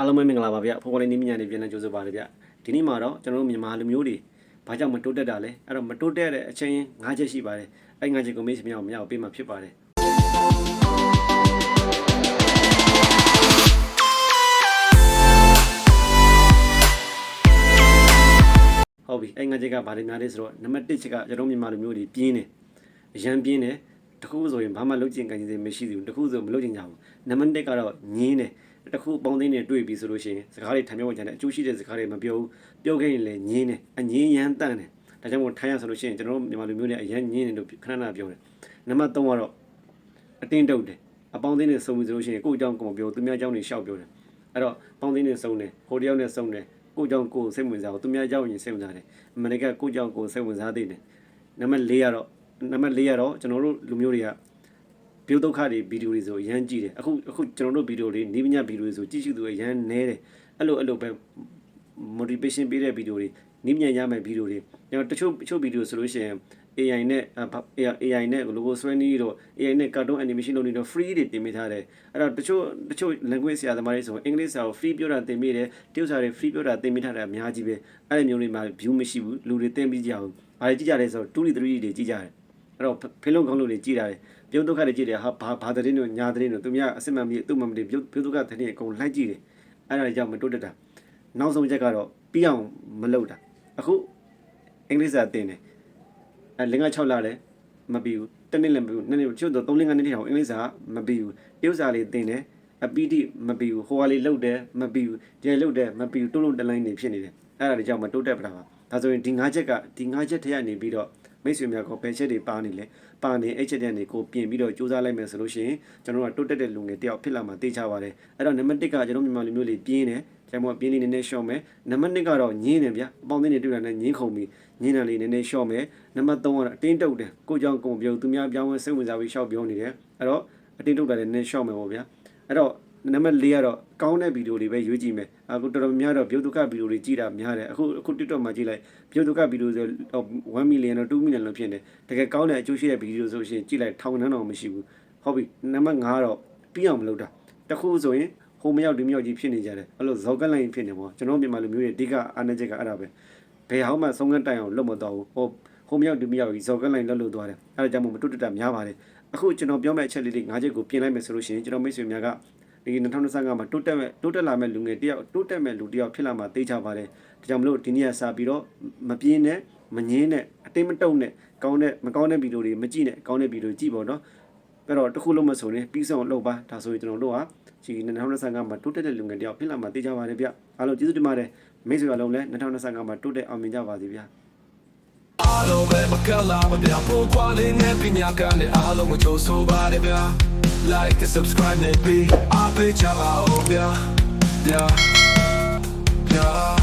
အားလုံးပဲမင်္ဂလာပါဗျဖိုးကောလေးနေမြညာနေပြန်လည်ကြိုဆိုပါရစေဗျဒီနေ့မှာတော့ကျွန်တော်တို့မြန်မာလူမျိုးတွေဘာကြောင့်မတိုးတက်တာလဲအဲ့တော့မတိုးတက်တဲ့အချင်း၅ချက်ရှိပါတယ်အဲ့၅ချက်ကိုမေးစမြအောင်မရအောင်ပေးမှာဖြစ်ပါတယ်ဟုတ်ပြီအဲ့၅ချက်ကဘာတွေများလဲဆိုတော့နံပါတ်1ချက်ကကျွန်တော်မြန်မာလူမျိုးတွေပြင်းတယ်အရန်ပြင်းတယ်တခုဆိုရင်ဘာမှလုပ်ချင်ကြင်စေမရှိဘူးတခုဆိုမလုပ်ချင်ကြဘူးနံပါတ်1ကတော့ညင်းတယ် တခုပေါင်းသိန်းနဲ့တွေ့ပြီဆိုလို့ရှိရင်စကားတွေထိုင်ပြောကြတယ်အကျိုးရှိတဲ့စကားတွေမပြောဘူးပြောခဲ့ရင်လည်းညင်းတယ်အငင်းရမ်းတန့်တယ်ဒါကြောင့်မို့ထိုင်ရဆိုလို့ရှိရင်ကျွန်တော်တို့မြန်မာလူမျိုးတွေအရန်ညင်းတယ်လို့ခဏခဏပြောတယ်နံပါတ်3ကတော့အတင်းတုတ်တယ်အပေါင်းသိန်းနဲ့စုံပြီဆိုလို့ရှိရင်ကိုယ့်အကြောင်းကိုမပြောသူများအကြောင်းတွေရှောက်ပြောတယ်အဲ့တော့ပေါင်းသိန်းနဲ့စုံတယ်ဟိုတယောက်နဲ့စုံတယ်ကိုယ့်အကြောင်းကိုယ်စိတ်ဝင်စားဘူးသူများအကြောင်းရင်စိတ်ဝင်စားတယ်အမေရိကကိုယ့်အကြောင်းကိုယ်စိတ်ဝင်စားသေးတယ်နံပါတ်4ကတော့နံပါတ်4ကတော့ကျွန်တော်တို့လူမျိုးတွေက ပြုဒုက္ခတွေဗီဒီယိုတွေဆိုအရန်ကြည့်တယ်အခုအခုကျွန်တော်တို့ဗီဒီယိုတွေနီးပညာဗီဒီယိုတွေဆိုကြည့်ရှုသူအရန်နဲတယ်အဲ့လိုအဲ့လိုပဲ motivation ပေးတဲ့ဗီဒီယိုတွေနီးပညာရမယ့်ဗီဒီယိုတွေကျွန်တော်တချို့တချို့ဗီဒီယိုဆိုလို့ရှိရင် AI နဲ့ AI နဲ့ logo ဆွဲနည်းတော့ AI နဲ့ cartoon animation လုပ်နေတော့ free တွေတင်ပေးထားတယ်အဲ့တော့တချို့တချို့ language ဆရာသမားတွေဆိုအင်္ဂလိပ်စာကို free ပြောတာတင်ပေးတယ်တရုတ်စာတွေ free ပြောတာတင်ပေးထားတာအများကြီးပဲအဲ့ဒီမျိုးတွေမှာ view မရှိဘူးလူတွေတင်ပြီးကြအောင်ဘာတွေကြည့်ကြလဲဆိုတော့2 3တွေကြည့်ကြတယ် အဲ့တော့ဖေလုံးကောင်းလို့တွေကြည်တာတယ်ပြုံးဒုက္ခတွေကြည်တယ်ဟာဘာဘာသတင်းတို့ညာသတင်းတို့သူများအစစ်မှန်ပြီးသူ့မှန်ပြီးပြုံးပြုံးဒုက္ခသတင်းအကုန်လိုက်ကြည့်တယ်အဲ့ဒါကြောင့်မတိုးတက်တာနောက်ဆုံးချက်ကတော့ပြီးအောင်မလုပ်တာအခုအင်္ဂလိပ်စာသင်တယ်အဲလင်္ကာ6လလည်းမပြီးဘူးတစ်နှစ်လည်းမပြီးဘူးနှစ်နှစ်ချို့တော့3လ5နှစ်တိအောင်အင်္ဂလိပ်စာမပြီးဘူးတရုတ်စာလေးသင်တယ်အပီတိမပြီးဘူးဟိုဟာလေးလှုပ်တယ်မပြီးဘူးကျဲလှုပ်တယ်မပြီးဘူးတွန်းလုံးတလိုင်းနေဖြစ်နေတယ်အဲ့ဒါတွေကြောင့်မတိုးတက်ပါဘူးဒါဆိုရင်ဒီ၅ချက်ကဒီ၅ချက်ထက်ရနေပြီးတော့ မိတ်ဆွေများကဘယ်ချက်တွေပါနေလဲပါနေအဲ့ချက်တွေကိုပြင်ပြီးတော့စူးစမ်းလိုက်မယ်ဆိုလို့ရှိရင်ကျွန်တော်တို့ကတိုးတက်တဲ့လူငယ်တယောက်ဖြစ်လာမှာသိချပါတယ်အဲ့တော့နံပါတ်1ကကျွန်တော်မြန်မာလူမျိုးလေးပြင်းတယ်ကျွန်တော်ပြင်းလေးနည်းနည်းရှော့မယ်နံပါတ်2ကတော့ညင်းတယ်ဗျအပေါင်းအသင်းတွေတွေ့တာနဲ့ညင်းခုံပြီးညင်းတယ်လေးနည်းနည်းရှော့မယ်နံပါတ်3ကတော့အတင်းတုတ်တယ်ကိုကြောင့်ကိုပြောသူများပြောင်းဝဲစိတ်ဝင်စားပြီးရှော့ပြောနေတယ်အဲ့တော့အတင်းတုတ်တာလည်းနည်းနည်းရှော့မယ်ပေါ့ဗျာအဲ့တော့ နံပါတ်4ကတော့ကောင်းတဲ့ဗီဒီယိုတွေပဲရွေးကြည့်မယ်အခုတော်တော်များတော့ဘိုဒုက္ခဗီဒီယိုတွေကြည့်တာများတယ်အခုအခု TikTok မှာကြည့်လိုက်ဘိုဒုက္ခဗီဒီယိုဆို1 million တော့2 million လို့ဖြစ်နေတကယ်ကောင်းတဲ့အကျိုးရှိတဲ့ဗီဒီယိုဆိုရှင်ကြည့်လိုက်ထောင်နှန်းတော့မရှိဘူးဟုတ်ပြီနံပါတ်5ကတော့ပြီးအောင်မလုပ်တာတခုဆိုရင်ဟိုမရောက်ဒီမရောက်ကြီးဖြစ်နေကြတယ်အဲ့လိုဇောက်ကလိုင်းဖြစ်နေပေါ့ကျွန်တော်မြန်မာလူမျိုးတွေအဓိကအားနည်းချက်ကအဲ့ဒါပဲဘယ်ဟောင်းမှဆုံးကန်းတိုင်အောင်လုပ်မတော့ဘူးဟိုဟိုမရောက်ဒီမရောက်ကြီးဇောက်ကလိုင်းလှုပ်လို့သွားတယ်အဲ့ဒါကြောင့်မို့မတွတ်တက်တာများပါတယ်အခုကျွန်တော်ပြောမယ့်အချက်လေးတွေ၅ချက်ကိုပြင်လိုက်မယ်ဆိုလို့ရှိရင်ကျွန်တော်မိတ်ဆွေများက ဒီ2025မှာတိုးတက်မဲ့တိုးတက်လာမဲ့လူငယ်တယောက်တိုးတက်မဲ့လူတယောက်ဖြစ်လာမှာသိချပါတယ်ဒါကြောင့်မလို့ဒီနေ့ကစပြီးတော့မပြင်းနဲ့မငင်းနဲ့အတင်းမတုံနဲ့ကောင်းတဲ့မကောင်းတဲ့ဗီဒီယိုတွေမကြည့်နဲ့ကောင်းတဲ့ဗီဒီယိုကြည့်ပေါ့နော်အဲ့တော့တစ်ခုလုံးမဆိုရင်ပြီးဆုံးလုပ်ပါဒါဆိုရင်ကျွန်တော်တို့ဟာဒီ2025မှာတိုးတက်တဲ့လူငယ်တယောက်ဖြစ်လာမှာသိကြပါတယ်ဗျအားလုံးကျေးဇူးတင်ပါတယ်မိတ်ဆွေအားလုံးလည်း2025မှာတိုးတက်အောင်မြင်ကြပါစေဗျအားလုံးပဲမကလာမပြဖို့ကွာလေးနဲ့ပညာကလည်းအားလုံးကိုကြိုးဆိုပါတယ်ဗျာ like and subscribe နဲ့ပြီးအားပေးချပါဦးဗျာဗျာဗျာ